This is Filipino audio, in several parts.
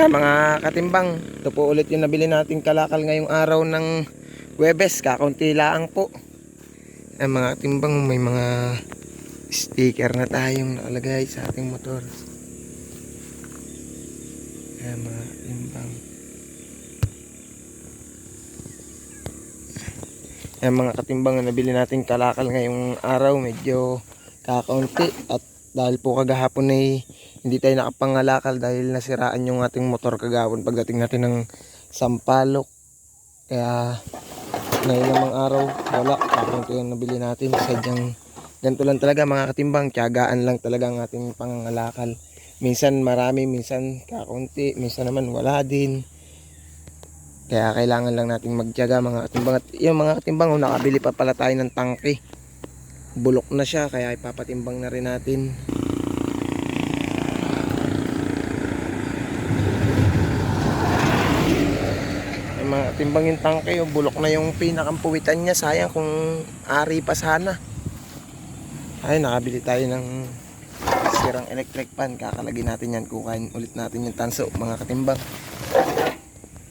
Yan mga katimbang, ito po ulit yung nabili nating kalakal ngayong araw ng Webes, kakaunti laang po. Yan mga katimbang, may mga sticker na tayong nakalagay sa ating motor. Yan mga katimbang. Yan mga katimbang na nabili nating kalakal ngayong araw, medyo kakaunti at dahil po kagahapon ay hindi tayo nakapangalakal dahil nasiraan yung ating motor kagahapon pagdating natin ng Sampalok. Kaya ngayon namang araw, wala. Kakunti yung nabili natin. Sadyang ganito lang talaga mga katimbang. Tiyagaan lang talaga ang ating pangangalakal. Minsan marami, minsan kakunti, minsan naman wala din. Kaya kailangan lang nating magtiyaga mga katimbang. At yung mga katimbang, oh, nakabili pa pala tayo ng tangke bulok na siya kaya ipapatimbang na rin natin. Yung mga timbang yung tangke yung bulok na yung pinakampuwitan niya. Sayang kung ari pa sana. Ay nakabili tayo ng sirang electric pan kakalagin natin yan kukain ulit natin yung tanso mga katimbang.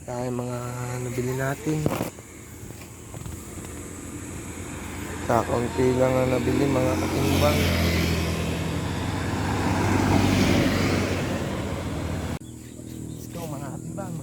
Kaya mga nabili natin Kakaunti lang ang nabili mga katimbang. Let's go mga katimbang.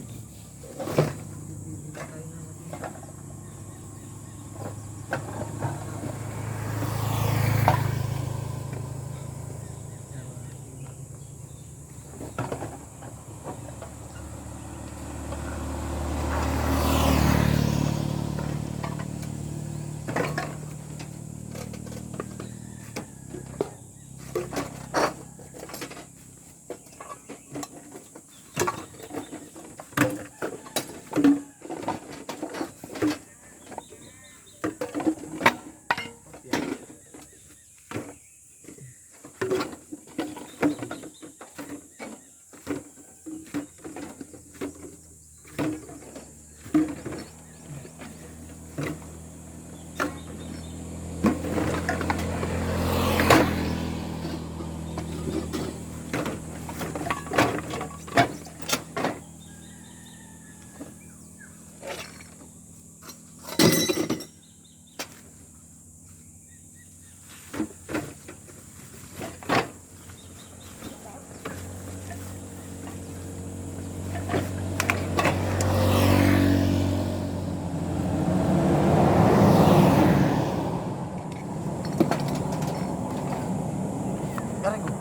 Aray ko.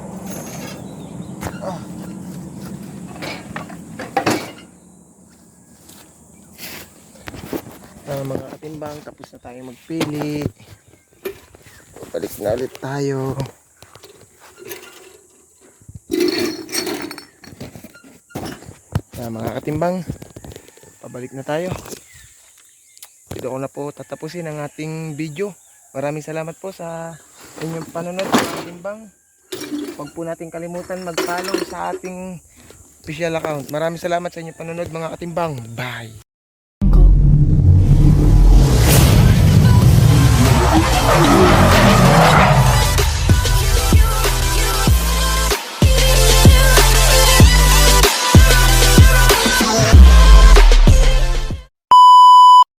Ah. Ah, mga katimbang, tapos na tayo magpili. Balik na ulit tayo. Ah, mga katimbang, pabalik na tayo. Dito ko na po tatapusin ang ating video. Maraming salamat po sa inyong panonood mga katimbang. Huwag po natin kalimutan mag-follow sa ating official account. Maraming salamat sa inyong panonood mga katimbang. Bye!